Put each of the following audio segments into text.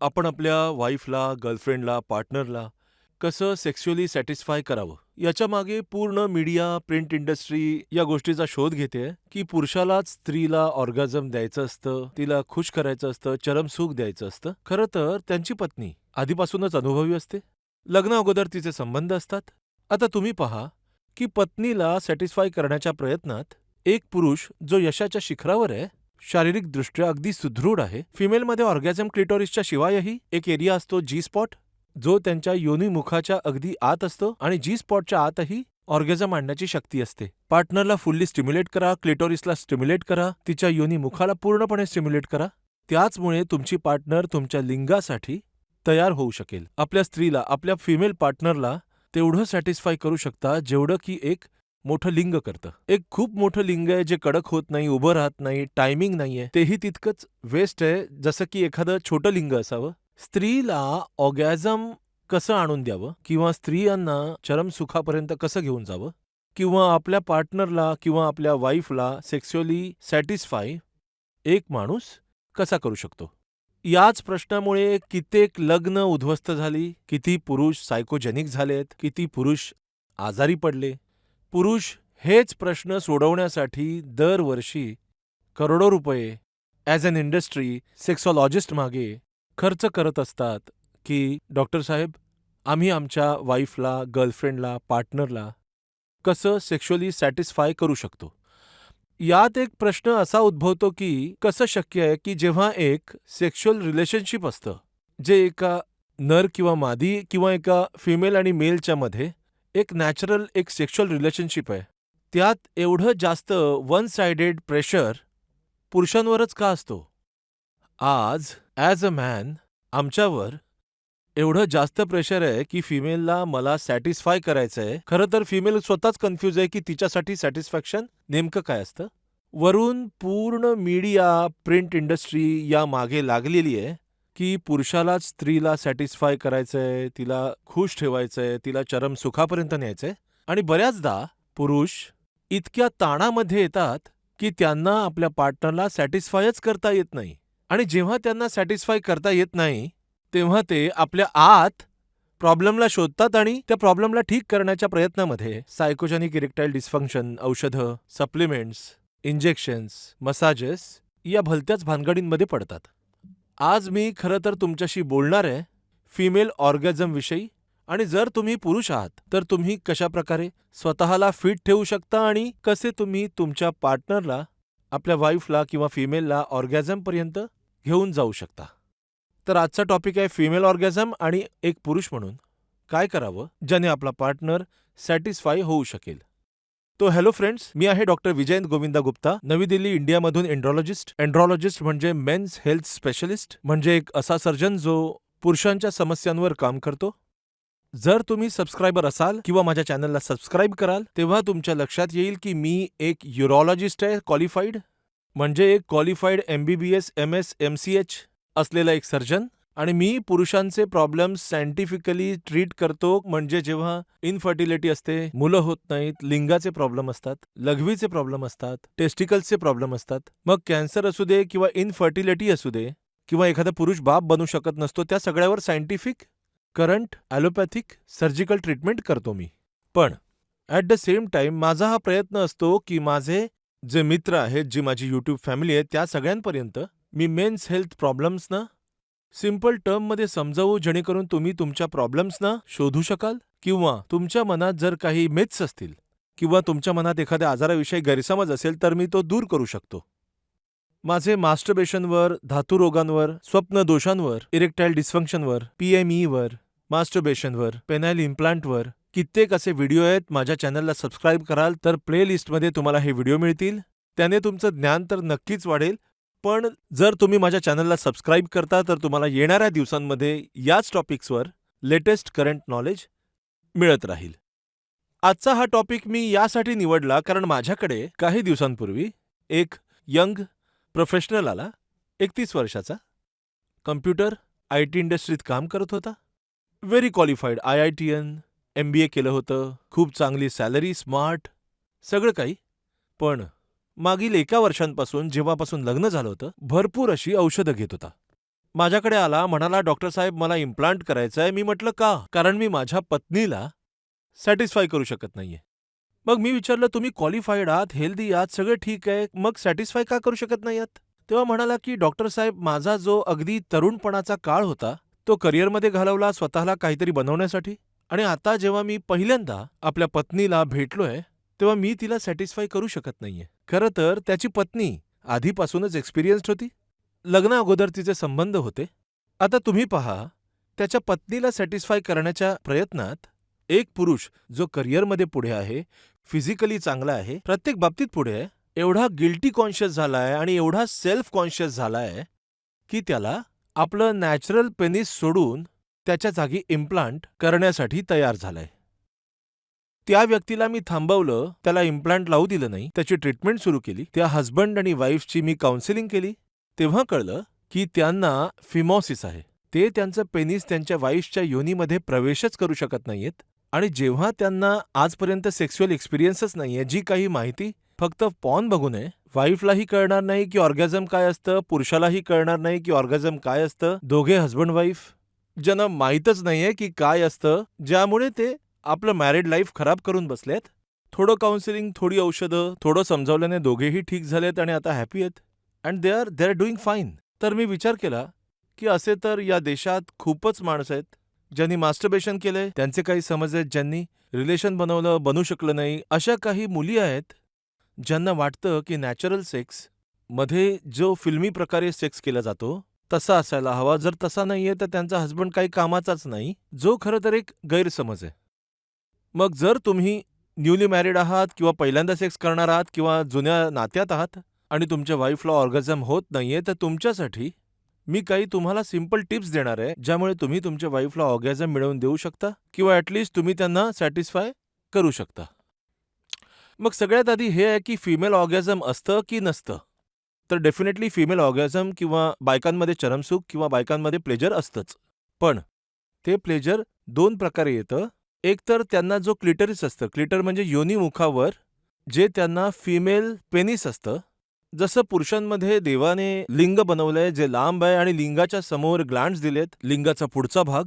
आपण आपल्या वाईफला, गर्लफ्रेंडला, पार्टनरला कसं सेक्स्युअली सॅटिस्फाय करावं, याच्यामागे पूर्ण मीडिया, प्रिंट इंडस्ट्री या गोष्टीचा शोध घेतेय, की पुरुषालाच स्त्रीला ऑर्गाझम द्यायचं असतं, तिला खुश करायचं असतं, चरमसुख द्यायचं असतं. खरं तर त्यांची पत्नी आधीपासूनच अनुभवी असते. लग्ना अगोदर तिचे संबंध असतात. आता तुम्ही पहा, की पत्नीला सॅटिस्फाय करण्याच्या प्रयत्नात एक पुरुष जो यशाच्या शिखरावर आहे, शारीरिकदृष्ट्या अगदी सुदृढ आहे, फिमेलमध्ये ऑर्गॅझम क्लिटोरिसच्या शिवायही एक एरिया असतो जी स्पॉट, जो त्यांच्या योनिमुखाच्या अगदी आत असतो आणि जी स्पॉटच्या आतही ऑर्गॅझम आणण्याची शक्ती असते. पार्टनरला फुल्ली स्टिम्युलेट करा, क्लिटोरिसला स्टिम्युलेट करा, तिच्या योनिमुखाला पूर्णपणे स्टिम्युलेट करा. त्याचमुळे तुमची पार्टनर तुमच्या लिंगासाठी तयार होऊ शकेल. आपल्या स्त्रीला, आपल्या फिमेल पार्टनरला तेवढं सॅटिस्फाय करू शकता, जेवढं की एक मोठं लिंग करतं. एक खूप मोठं लिंग आहे जे कडक होत नाही, उभं राहत नाही, टायमिंग नाहीये, तेही तितकंच वेस्ट आहे, जसं की एखादं छोटं लिंग असावं. स्त्रीला ऑगॅझम कसं आणून द्यावं किंवा स्त्रियांना चरमसुखापर्यंत कसं घेऊन जावं किंवा आपल्या पार्टनरला किंवा आपल्या वाईफला सेक्स्युअली सॅटिस्फाय एक माणूस कसा करू शकतो? याच प्रश्नामुळे कित्येक लग्न उद्ध्वस्त झाली, किती पुरुष सायकोजेनिक झालेत, किती पुरुष आजारी पडले. पुरुष हेच प्रश्न सोडवण्यासाठी दरवर्षी करोडो रुपये ॲज अन इंडस्ट्री सेक्सॉलॉजिस्ट मागे खर्च करत असतात, की डॉक्टर साहेब, आम्ही आमच्या वाईफला, गर्लफ्रेंडला, पार्टनरला कसं सेक्स्युअली सॅटिस्फाय करू शकतो? यात एक प्रश्न असा उद्भवतो की कसं शक्य आहे की जेव्हा एक सेक्स्युअल रिलेशनशिप असतं, जे एका नर किंवा मादी किंवा एका फिमेल आणि मेलच्या मध्ये एक नॅचरल एक सेक्शुअल रिलेशनशिप आहे, त्यात एवढं जास्त वन साइडेड प्रेशर पुरुषांवरच का असतो? आज ॲज अ मॅन आमच्यावर एवढं जास्त प्रेशर आहे की फिमेलला मला सॅटिस्फाय करायचंय. खरं तर फिमेल स्वतःच कन्फ्यूज आहे की तिच्यासाठी सॅटिस्फॅक्शन नेमकं काय असतं? वरून पूर्ण मीडिया, प्रिंट इंडस्ट्री या मागे लागलेली आहे, की पुरुषालाच स्त्रीला सॅटिस्फाय करायचंय, तिला खुश ठेवायचंय, तिला चरम सुखापर्यंत न्यायचंय आणि बऱ्याचदा पुरुष इतक्या ताणामध्ये येतात, की त्यांना आपल्या पार्टनरला सॅटिस्फायच करता येत नाही आणि जेव्हा त्यांना सॅटिस्फाय करता येत नाही, तेव्हा ते आपल्या आत प्रॉब्लेमला शोधतात आणि त्या प्रॉब्लेमला ठीक करण्याच्या प्रयत्नामध्ये सायकोजेनिक इरेक्टाईल डिस्फंक्शन, औषधं, सप्लिमेंट्स, इंजेक्शन्स, मसाजेस या भलत्याच भानगडींमध्ये पडतात. आज मी खरं तर तुमच्याशी बोलणार आहे फिमेल ऑर्गॅझमविषयी आणि जर तुम्ही पुरुष आहात, तर तुम्ही कशाप्रकारे स्वतःला फिट ठेवू शकता आणि कसे तुम्ही तुमच्या पार्टनरला, आपल्या वाईफला किंवा फिमेलला ऑर्गॅझमपर्यंत घेऊन जाऊ शकता. तर आजचा टॉपिक आहे फिमेल ऑर्गॅझम आणि एक पुरुष म्हणून काय करावं, ज्याने आपला पार्टनर सॅटिस्फाय होऊ शकेल. तो हॅलो फ्रेंड्स, मी आहे डॉक्टर विजयंत गोविंदा गुप्ता, नवी दिल्ली, इंडियामधून एंड्रॉलॉजिस्ट. एंड्रॉलॉजिस्ट म्हणजे मेन्स हेल्थ स्पेशलिस्ट, म्हणजे एक असा सर्जन जो पुरुषांच्या समस्यांवर काम करतो. जर तुम्ही सबस्क्रायबर असाल किंवा माझ्या चॅनलला सबस्क्राईब कराल, तेव्हा तुमच्या लक्षात येईल की मी एक युरॉलॉजिस्ट आहे क्वालिफाईड, म्हणजे एक qualified M B B S M S M C H असलेला एक सर्जन आणि मी पुरुषांचे प्रॉब्लेम्स सायंटिफिकली ट्रीट करतो म्हणजे जेव्हा इनफर्टिलिटी असते, मुलं होत नाहीत, लिंगाचे प्रॉब्लेम असतात, लघवीचे प्रॉब्लेम असतात, टेस्टिकल्सचे प्रॉब्लेम असतात, मग कॅन्सर असू दे किंवा इनफर्टिलिटी असू दे किंवा एखादा पुरुष बाप बनू शकत नसतो, त्या सगळ्यावर scientific, current, allopathic, surgical treatment करतो मी. पण ॲट द सेम टाईम माझा हा प्रयत्न असतो की माझे जे मित्र आहेत, जी माझी यूट्यूब फॅमिली आहे, त्या सगळ्यांपर्यंत मी मेन्स हेल्थ प्रॉब्लेम्सनं सिंपल टर्ममध्ये समजावू जेणेकरून तुम्ही तुमच्या प्रॉब्लेम्सना शोधू शकाल किंवा तुमच्या मनात जर काही मिथ्स असतील किंवा तुमच्या मनात एखाद्या आजाराविषयी गैरसमज असेल तर मी तो दूर करू शकतो. माझे मास्टरबेशनवर, धातुरोगांवर, स्वप्नदोषांवर, इरेक्टाईल डिस्फंक्शनवर, पीएमईवर, मास्टरबेशनवर, पेनाईल इम्प्लांटवर कित्येक असे व्हिडिओ आहेत. माझ्या चॅनलला सबस्क्राईब कराल तर प्लेलिस्टमध्ये तुम्हाला हे व्हिडिओ मिळतील. त्याने तुमचं ज्ञान तर नक्कीच वाढेल, पण जर तुम्ही माझ्या चॅनलला सबस्क्राईब करता तर तुम्हाला येणाऱ्या दिवसांमध्ये याच टॉपिक्सवर लेटेस्ट करंट नॉलेज मिळत राहील. आजचा हा टॉपिक मी यासाठी निवडला कारण माझ्याकडे काही दिवसांपूर्वी एक यंग प्रोफेशनल आला, एकतीस वर्षाचा. कम्प्युटर, आय टी इंडस्ट्रीत काम करत होता. Very qualified I I T and M B A केलं होतं, खूप चांगली सॅलरी, स्मार्ट, सगळं काही. पण मागील एका वर्षांपासून जेव्हापासून लग्न झालं होतं, भरपूर अशी औषधं घेत होता. माझ्याकडे आला म्हणाला डॉक्टर साहेब मला इम्प्लांट करायचं आहे मी म्हटलं का? कारण मी माझ्या पत्नीला सॅटिस्फाय करू शकत नाहीये. मग मी विचारलं तुम्ही क्वालिफाईड आहात हेल्दी आहात सगळं ठीक आहे मग सॅटिस्फाय का करू शकत नाही आहात? तेव्हा म्हणाला की डॉक्टर साहेब माझा जो अगदी तरुणपणाचा काळ होता तो करिअरमध्ये घालवला स्वतःला काहीतरी बनवण्यासाठी आणि आता जेव्हा मी पहिल्यांदा आपल्या पत्नीला भेटलोय तेव्हा मी तिला सॅटिस्फाय करू शकत नाहीये. खरं तर त्याची पत्नी आधीपासूनच एक्सपिरियन्स्ड होती. लग्ना अगोदर तिचे संबंध होते. आता तुम्ही पहा त्याच्या पत्नीला सॅटिस्फाय करण्याच्या प्रयत्नात एक पुरुष जो करिअरमध्ये पुढे आहे फिजिकली चांगला आहे प्रत्येक बाबतीत पुढे आहे एवढा गिल्टी कॉन्शियस झालाय आणि एवढा सेल्फ कॉन्शियस झालाय की त्याला आपलं नॅचरल पेनिस सोडून त्याच्या जागी इम्प्लांट करण्यासाठी तयार झालाय. त्या व्यक्तीला मी थांबवलं त्याला इम्प्लांट लावू दिलं नाही त्याची ट्रीटमेंट सुरू केली त्या हस्बंड आणि वाईफची मी काउन्सिलिंग केली. तेव्हा कळलं की त्यांना फिमॉसिस आहे. ते त्यांचं पेनिस त्यांच्या वाईफच्या योनीमध्ये प्रवेशच करू शकत नाहीयेत आणि जेव्हा त्यांना आजपर्यंत सेक्स्युअल एक्सपिरियन्सच नाहीये जी काही माहिती फक्त पॉन बघू नये. वाईफलाही कळणार नाही की ऑर्गॅझम काय असतं पुरुषालाही कळणार नाही की ऑर्गॅझम काय असतं. दोघे हस्बंड वाईफ ज्यांना माहीतच नाहीये की काय असतं ज्यामुळे ते आपलं मॅरिड लाईफ खराब करून बसलेत? थोडं काउन्सिलिंग थोडी औषधं थोडं समजावल्याने दोघेही ठीक झालेत आणि आता हॅपी आहेत? And they are they are doing fine तर मी विचार केला की असे तर या देशात खूपच माणसं आहेत ज्यांनी मास्टरबेशन केलंय त्यांचे काही समज आहेत ज्यांनी रिलेशन बनवलं बनू शकलं नाही अशा काही मुली आहेत ज्यांना वाटतं की नॅचरल सेक्समध्ये जो फिल्मी प्रकारे सेक्स केला जातो तसा असायला हवा. जर तसा नाहीये तर त्यांचा हस्बंड काही कामाचाच नाही. जो खरं तर एक गैरसमज आहे. मग जर तुम्ही न्यूली मॅरिड आहात किंवा पहिल्यांदा सेक्स करणार आहात किंवा जुन्या नात्यात आहात आणि तुमच्या वाईफला ऑर्गझम होत नाहीये तर तुमच्यासाठी मी काही तुम्हाला सिंपल टिप्स देणार आहे ज्यामुळे तुम्ही तुमच्या वाईफला ऑर्गॅझम मिळवून देऊ शकता किंवा ॲटलिस्ट तुम्ही त्यांना सॅटिस्फाय करू शकता. मग सगळ्यात आधी हे आहे की फिमेल ऑर्गॅझम असतं की नसतं? तर डेफिनेटली फिमेल ऑर्गॅझम किंवा बायकांमध्ये चरमसुख किंवा बायकांमध्ये प्लेजर असतंच. पण ते प्लेजर दोन प्रकारे येतं. एक तर त्यांना जो क्लिटरिस असतं क्लिटर म्हणजे योनी मुखावर जे त्यांना फिमेल पेनिस असतं जसं पुरुषांमध्ये देवाने लिंग बनवलंय जे लांब आहे आणि लिंगाच्या समोर ग्लँड्स दिलेत लिंगाचा पुढचा भाग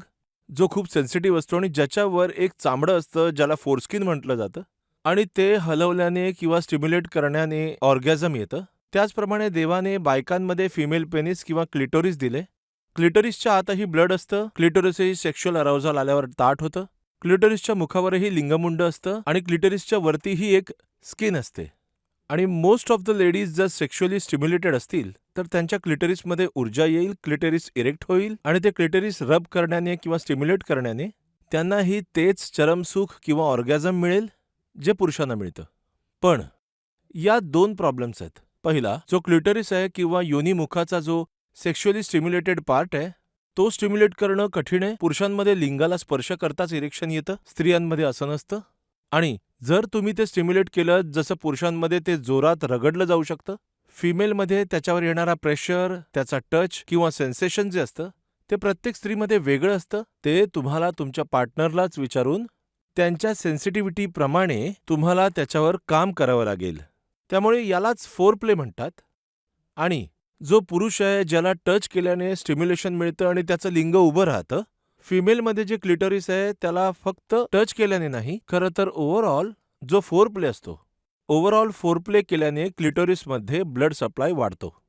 जो खूप सेन्सिटिव्ह असतो आणि ज्याच्यावर एक चामडं असतं ज्याला फोरस्किन म्हटलं जातं आणि ते हलवल्याने किंवा स्टिम्युलेट करण्याने ऑर्गॅझम येतं. त्याचप्रमाणे देवाने बायकांमध्ये फिमेल पेनिस किंवा क्लिटोरिस दिले. क्लिटोरिसच्या आतही ब्लड असतं क्लिटोरिसही सेक्शुअल अराउझल आल्यावर ताट होतं. क्लिटरिसच्या मुखावरही लिंगमुंड असतं आणि क्लिटरिसच्या वरतीही एक स्किन असते. आणि मोस्ट ऑफ द लेडीज जर सेक्शुअली स्टिम्युलेटेड असतील तर त्यांच्या क्लिटरिसमध्ये ऊर्जा येईल क्लिटरिस इरेक्ट होईल आणि ते क्लिटरिस रब करण्याने किंवा स्टिम्युलेट करण्याने त्यांनाही तेच चरमसुख किंवा ऑर्गॅझम मिळेल जे पुरुषांना मिळतं. पण यात दोन प्रॉब्लेम्स आहेत. पहिला जो क्लिटरिस आहे किंवा योनीमुखाचा जो सेक्शुअली स्टिम्युलेटेड पार्ट आहे तो स्टिम्युलेट करणं कठीण आहे. पुरुषांमध्ये लिंगाला स्पर्श करताच इरेक्शन येतं. स्त्रियांमध्ये असं नसतं. आणि जर तुम्ही ते स्टिम्युलेट केलं जसं पुरुषांमध्ये ते जोरात रगडलं जाऊ शकतं. फिमेलमध्ये त्याच्यावर येणारा प्रेशर त्याचा टच किंवा सेन्सेशन जे असतं ते प्रत्येक स्त्रीमध्ये वेगळं असतं. ते तुम्हाला तुमच्या पार्टनरलाच विचारून त्यांच्या सेन्सिटिव्हिटीप्रमाणे तुम्हाला त्याच्यावर काम करावं लागेल. त्यामुळे यालाच फोर प्ले म्हणतात. आणि जो पुरुष आहे ज्याला टच केल्याने स्टिम्युलेशन मिळतं आणि त्याचं लिंग उभं राहतं फिमेलमध्ये जे क्लिटोरिस आहे त्याला फक्त टच केल्याने नाही खरं तर ओव्हरऑल जो फोर प्ले असतो ओव्हरऑल फोर प्ले केल्याने क्लिटोरिसमध्ये ब्लड सप्लाय वाढतो.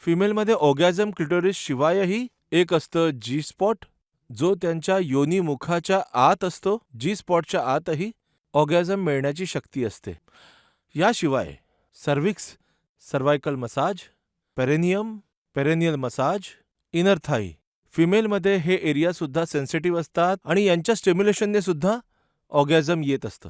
फिमेलमध्ये ऑगॅझम क्लिटोरिस शिवायही एक असतं जी स्पॉट जो त्यांच्या योनी मुखाच्या आत असतो जी स्पॉटच्या आतही ऑगॅझम मिळण्याची शक्ती असते. याशिवाय cervix cervical massage perineum perineal massage inner thigh. फिमेलमध्ये हे एरिया सुद्धा सेन्सिटिव्ह असतात आणि यांच्या स्टिम्युलेशनने सुद्धा ऑगॅझम येत असतं.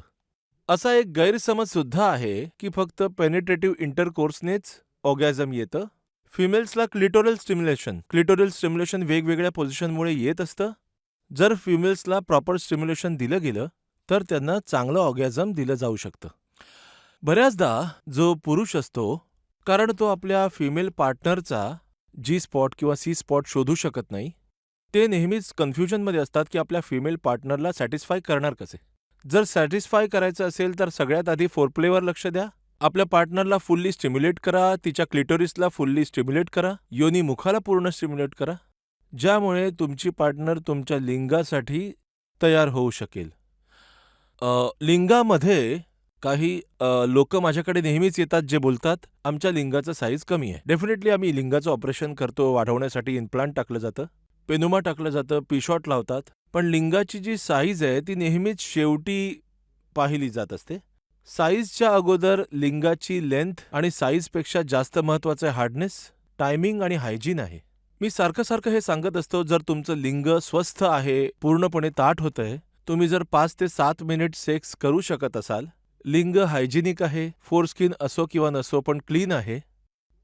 असा एक गैरसमज सुद्धा आहे की फक्त पेनिट्रेटिव्ह इंटरकोर्सनेच ऑगॅझम येतं. फिमेल्सला क्लिटोरल स्टिम्युलेशन क्लिटोरल स्टिम्युलेशन वेगवेगळ्या पोझिशनमुळे येत असतं. जर फिमेल्सला प्रॉपर स्टिम्युलेशन दिलं गेलं तर त्यांना चांगलं ऑगॅझम दिलं जाऊ शकतं. बऱ्याचदा जो पुरुष असतो कारण तो आपल्या फिमेल पार्टनरचा जी स्पॉट किंवा सी स्पॉट शोधू शकत नाही. ते नेहमीच कन्फ्युजनमध्ये असतात की आपल्या फिमेल पार्टनरला सॅटिस्फाय करणार कसे? जर सॅटिस्फाय करायचं असेल तर सगळ्यात आधी फोरप्लेवर लक्ष द्या. आपल्या पार्टनरला फुल्ली स्टिम्युलेट करा तिच्या क्लिटोरिसला फुल्ली स्टिम्युलेट करा योनी मुखाला पूर्ण स्टिम्युलेट करा ज्यामुळे तुमची पार्टनर तुमच्या लिंगासाठी तयार होऊ शकेल. लिंगामध्ये काही लोक माझ्याकडे नेहमीच येतात जे बोलतात, आमच्या लिंगाचं साईज कमी आहे. डेफिनेटली आम्ही लिंगाचं ऑपरेशन करतो, वाढवण्यासाठी इम्प्लांट टाकलं जातं, पेनुमा टाकलं जातं, पिशॉट लावतात. पण लिंगाची जी साईज आहे ती नेहमीच शेवटी पाहिली जात असते. साईजच्या अगोदर लिंगाची लेंथ आणि साईजपेक्षा जास्त महत्वाचं आहे हार्डनेस, टायमिंग आणि हायजीन आहे. मी सारखं सारखं हे सांगत असतो जर तुमचं लिंग स्वस्थ आहे, पूर्णपणे ताठ होतंय, तुम्ही जर पाच ते सात मिनिट सेक्स करू शकत असाल, लिंग हायजिनिक आहे, फोरस्किन असो किंवा नसो पण क्लीन आहे,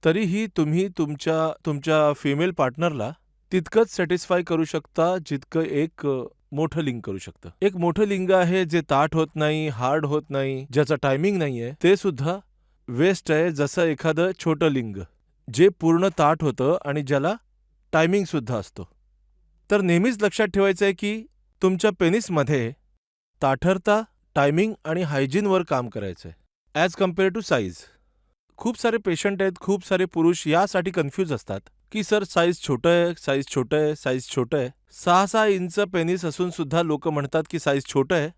तरीही तुम्ही तुमच्या तुमच्या फिमेल पार्टनरला तितकंच सॅटिस्फाय करू शकता जितकं एक मोठं लिंग करू शकतं. एक मोठं लिंग आहे जे ताठ होत नाही, हार्ड होत नाही, ज्याचं टायमिंग नाहीये, ते सुद्धा वेस्ट आहे जसं एखादं छोटं लिंग, जे पूर्ण ताठ होतं आणि ज्याला टायमिंग सुद्धा असतो. तर नेहमीच लक्षात ठेवायचं आहे की तुमच्या पेनिसमध्ये ताठरता, टायमिंग आणि हायजीनवर काम करायचं आहे. As compared to size. खूप सारे पेशंट आहेत, खूप सारे पुरुष यासाठी कन्फ्यूज असतात, की सर साईज छोटं आहे, साईज छोटं आहे, साईज छोटं आहे. सहा सहा इंच पेनिस असून सुद्धा लोक म्हणतात की साईज छोटं आहे.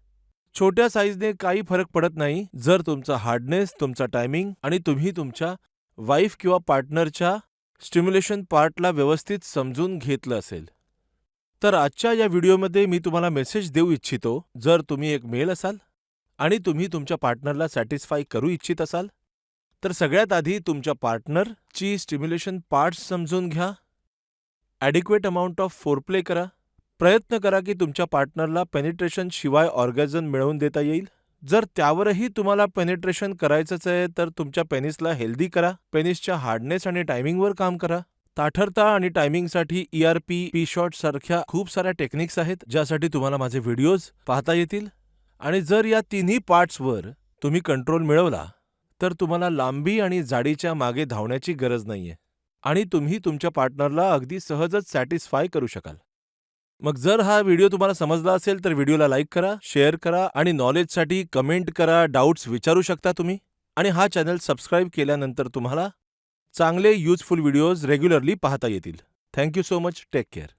छोट्या साईजने काही फरक पडत नाही जर तुमचा हार्डनेस, तुमचा टायमिंग आणि तुम्ही तुमच्या वाईफ किंवा पार्टनरच्या स्टिम्युलेशन पार्टला व्यवस्थित समजून घेतलं असेल. तर आजच्या या व्हिडिओमध्ये मी तुम्हाला मेसेज देऊ इच्छितो, जर तुम्ही एक मेल असाल आणि तुम्ही तुमच्या पार्टनरला सॅटिस्फाय करू इच्छित असाल, तर सगळ्यात आधी तुमच्या पार्टनरची स्टिम्युलेशन पार्ट्स समजून घ्या. ॲडिक्वेट अमाऊंट ऑफ फोरप्ले करा. प्रयत्न करा की तुमच्या पार्टनरला पेनिट्रेशन शिवाय ऑर्गॅझन मिळवून देता येईल. जर त्यावरही तुम्हाला पेनिट्रेशन करायचंच आहे तर तुमच्या पेनिसला हेल्दी करा. पेनिसच्या हार्डनेस आणि टायमिंगवर काम करा. ताठरता आणि टायमिंगसाठी ई-आर-पी, पी-शॉट सारख्या खूप साऱ्या टेक्निक्स आहेत, ज्यासाठी तुम्हाला माझे व्हिडिओज पाहता येतील. आणि जर या तिन्ही पार्ट्सवर तुम्ही कंट्रोल मिळवला, तर तुम्हाला लांबी आणि जाडीच्या मागे धावण्याची गरज नाहीये. आणि तुम्ही तुमच्या पार्टनरला अगदी सहजच सॅटिस्फाय करू शकाल. मग जर हा व्हिडिओ तुम्हाला समजला असेल तर व्हिडिओला लाईक करा, शेअर करा आणि नॉलेजसाठी कमेंट करा, डाऊट्स विचारू शकता तुम्ही. आणि हा चॅनल सबस्क्राईब केल्यानंतर तुम्हाला चांगले यूजफुल व्हिडिओज रेग्युलरली पाहता येतील. Thank you so much. Take care.